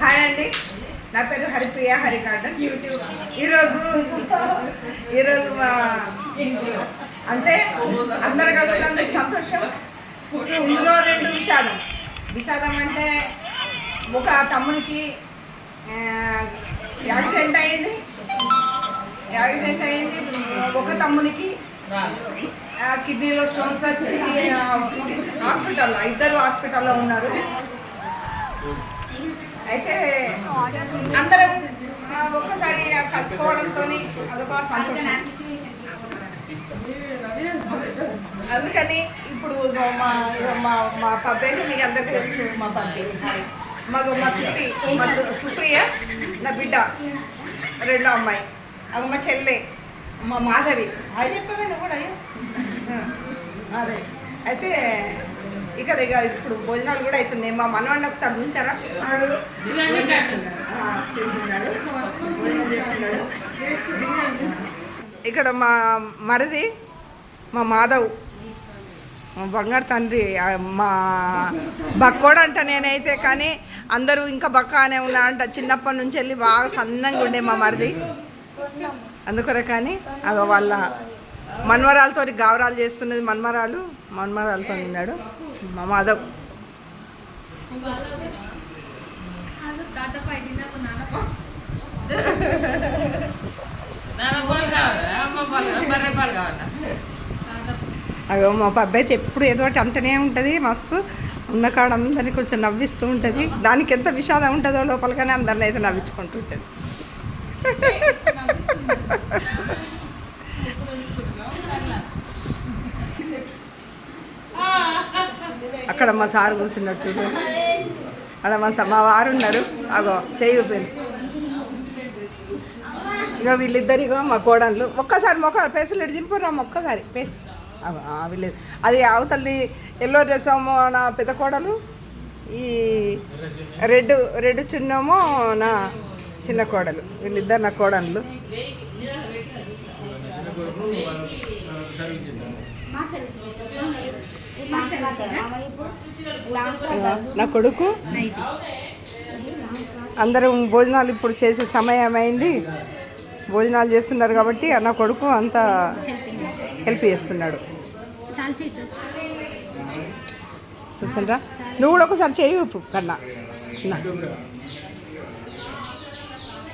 Hi అండి. నా పేరు హరిప్రియ హరికాండన్. యూట్యూబ్ ఈరోజు ఈరోజు మా అంటే అందరు కలిసినందుకు సంతోషం. ఇందులో రెండు విషాదం. విషాదం అంటే ఒక తమ్మునికి యాక్సిడెంట్ అయింది. యాక్సిడెంట్ అయింది. ఒక తమ్మునికి కిడ్నీలో స్టోన్స్ వచ్చి హాస్పిటల్లో ఇద్దరు హాస్పిటల్లో ఉన్నారు. అయితే అందరం ఒక్కసారి కలుసుకోవడంతో అదొక సంతోషం. అందుకని ఇప్పుడు మా మా మా పబ్బేది మీకు అందరికీ తెలుసు మా పబ్బి మా మా చుట్టి మా సుప్రియ నా బిడ్డ రెండో అమ్మాయి. అది మా చెల్లె మా మాధవి. అది చెప్పామండి కూడా అదే. అయితే ఇక్కడ ఇక ఇప్పుడు భోజనాలు కూడా అవుతున్నాయి. మా మనవాడిని ఒకసారి ఉంచారా? వాడు చేస్తున్నాడు. ఆ, చేస్తున్నాడు భోజనం చేస్తున్నాడు. ఇక్కడ మా మరిది మా మాధవ్ మా బంగారు తండ్రి మా బక్కోడు అంట నేనైతే కానీ అందరూ ఇంకా బక్క అనే ఉన్నా అంట చిన్నప్పటి నుంచి వెళ్ళి బాగా సన్నంగా ఉండే మా మరిది. అందుకొరే కానీ అగ వాళ్ళ మన్మరాలతో గావరాలు చేస్తున్నది మన్మరాలు. మన్మరాలతో ఉన్నాడు మా మాధవ్. తాతపై అగో మా అబ్బాయి అయితే ఎప్పుడు ఏదో ఒకటి అంటనే ఉంటుంది మస్తు. ఉన్న కాడ అందరినీ కొంచెం నవ్విస్తూ ఉంటుంది. దానికి ఎంత విషాదం ఉంటుందో లోపలగానే అందరిని అయితే నవ్వించుకుంటుంటుంది అక్కడ మా సారు కూర్చున్నాడు చూడు. అక్కడ మా మా వారు ఉన్నారు. అగో చేయి ఇక వీళ్ళిద్దరిగో మా కోడళ్ళు. ఒక్కసారి మొక్క పేసులు ఇటు ఒక్కసారి పేసు అగో, వీళ్ళు. అది అవతలది ఎల్లో డ్రెస్ ఏమో నా పెద్ద కోడలు. ఈ రెడ్ రెడ్ చిన్నమో నా చిన్న కోడలు. వీళ్ళిద్దరు నా కోడళ్ళు. నా కొడుకు. అందరం భోజనాలు ఇప్పుడు చేసే సమయం అయింది. భోజనాలు చేస్తున్నారు కాబట్టి నా కొడుకు అంతా హెల్ప్ చేస్తున్నాడు. చూసారా? నువ్వు కూడా ఒకసారి చేయి ఇప్పుడు కన్నా.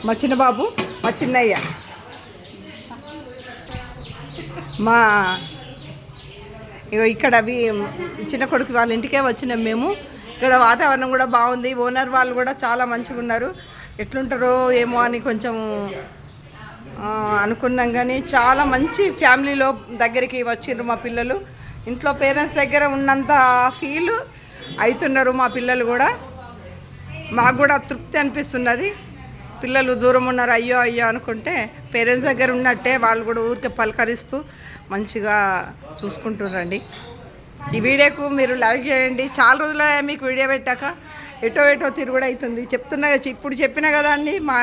మా చిన్న బాబు మా చిన్నయ్య. మా ఇగో ఇక్కడ అవి చిన్న కొడుకు వాళ్ళ ఇంటికే వచ్చినాం మేము. ఇక్కడ వాతావరణం కూడా బాగుంది. ఓనర్ వాళ్ళు కూడా చాలా మంచిగా ఉన్నారు. ఎట్లుంటారో ఏమో అని కొంచెం అనుకున్నాం కానీ చాలా మంచి ఫ్యామిలీలో దగ్గరికి వచ్చిండ్రు మా పిల్లలు. ఇంట్లో పేరెంట్స్ దగ్గర ఉన్నంత ఫీల్ అవుతున్నారు మా పిల్లలు కూడా. మాకు కూడా తృప్తి అనిపిస్తున్నది. పిల్లలు దూరం ఉన్నారు. అయ్యో అయ్యో అనుకుంటే పేరెంట్స్ దగ్గర ఉన్నట్టే వాళ్ళు కూడా ఊరికే పలకరిస్తూ మంచిగా చూసుకుంటున్నారండి. ఈ వీడియోకు మీరు లైక్ చేయండి. చాలా రోజులే మీకు వీడియో పెట్టాక ఎటో ఎటో తిరుగుడు అవుతుంది. చెప్తున్నా ఇప్పుడు చెప్పిన కదా అండి మా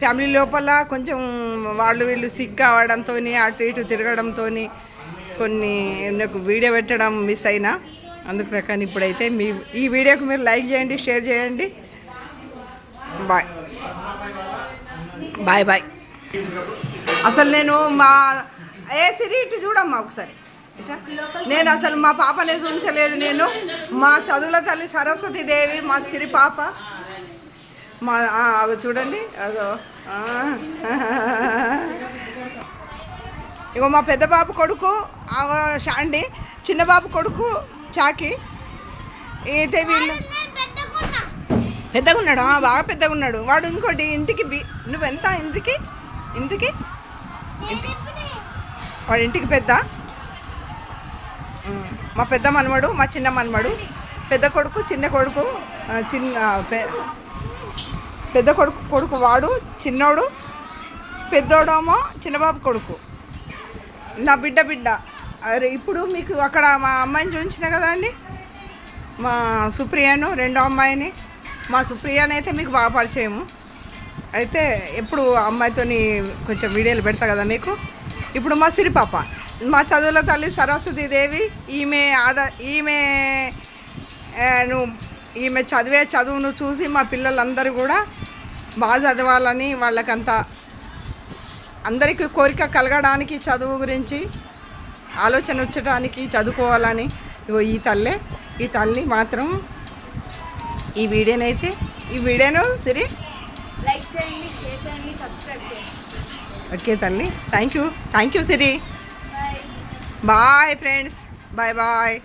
ఫ్యామిలీ లోపల కొంచెం వాళ్ళు వీళ్ళు సిక్ కావడంతో అటు ఇటు తిరగడంతో కొన్ని నాకు వీడియో పెట్టడం మిస్ అయినా అందుకు కానీ ఇప్పుడైతే మీ ఈ వీడియోకు మీరు లైక్ చేయండి షేర్ చేయండి. బాయ్. Bye bye. అసలు నేను మా ఏ సిరి ఇటు చూడమ్మా ఒకసారి. నేను అసలు మా పాపనే ఉంచలేదు నేను. మా చదువుల తల్లి సరస్వతి దేవి మా సిరి పాప. మా అవి చూడండి. అదో ఇగో మా పెద్ద బాబు కొడుకు షాండి చిన్న బాబు కొడుకు చాకి. అయితే వీళ్ళు పెద్దగా ఉన్నాడు బాగా పెద్దగా ఉన్నాడు వాడు ఇంకోటి ఇంటికి బి నువ్వెంత ఇంటికి? ఇంటికి? వాడి ఇంటికి పెద్ద. మా పెద్ద మనమడు మా చిన్న మనమడు. పెద్ద కొడుకు చిన్న కొడుకు చిన్న పెద్ద కొడుకు కొడుకు వాడు చిన్నోడు పెద్దోడేమో చిన్నబాబు కొడుకు. నా బిడ్డ బిడ్డ. అరే ఇప్పుడు మీకు అక్కడ మా అమ్మాయిని చూపించిన కదా అండి? మా సుప్రియను రెండో అమ్మాయిని. మా సుప్రియని అయితే మీకు బాగా పరిచయము. అయితే ఎప్పుడు ఆ అమ్మాయితోని కొంచెం వీడియోలు పెడతా కదా మీకు? ఇప్పుడు మా సిరిపాప మా చదువుల తల్లి సరస్వతి దేవి ఈమె ఆద ఈమె నువ్వు ఈమె చదివే చదువును చూసి మా పిల్లలందరూ కూడా బాగా చదవాలని వాళ్ళకంత అందరికీ కోరిక కలగడానికి చదువు గురించి ఆలోచన వచ్చడానికి చదువుకోవాలని ఈ తల్లే ఈ తల్లి మాత్రం ఈ వీడియోనైతే ఈ వీడియోను సిరి లైక్ చేయండి షేర్ చేయండి సబ్స్క్రైబ్ చేయండి. ఓకే తల్లి. Thank you thank you Siri bye friends bye bye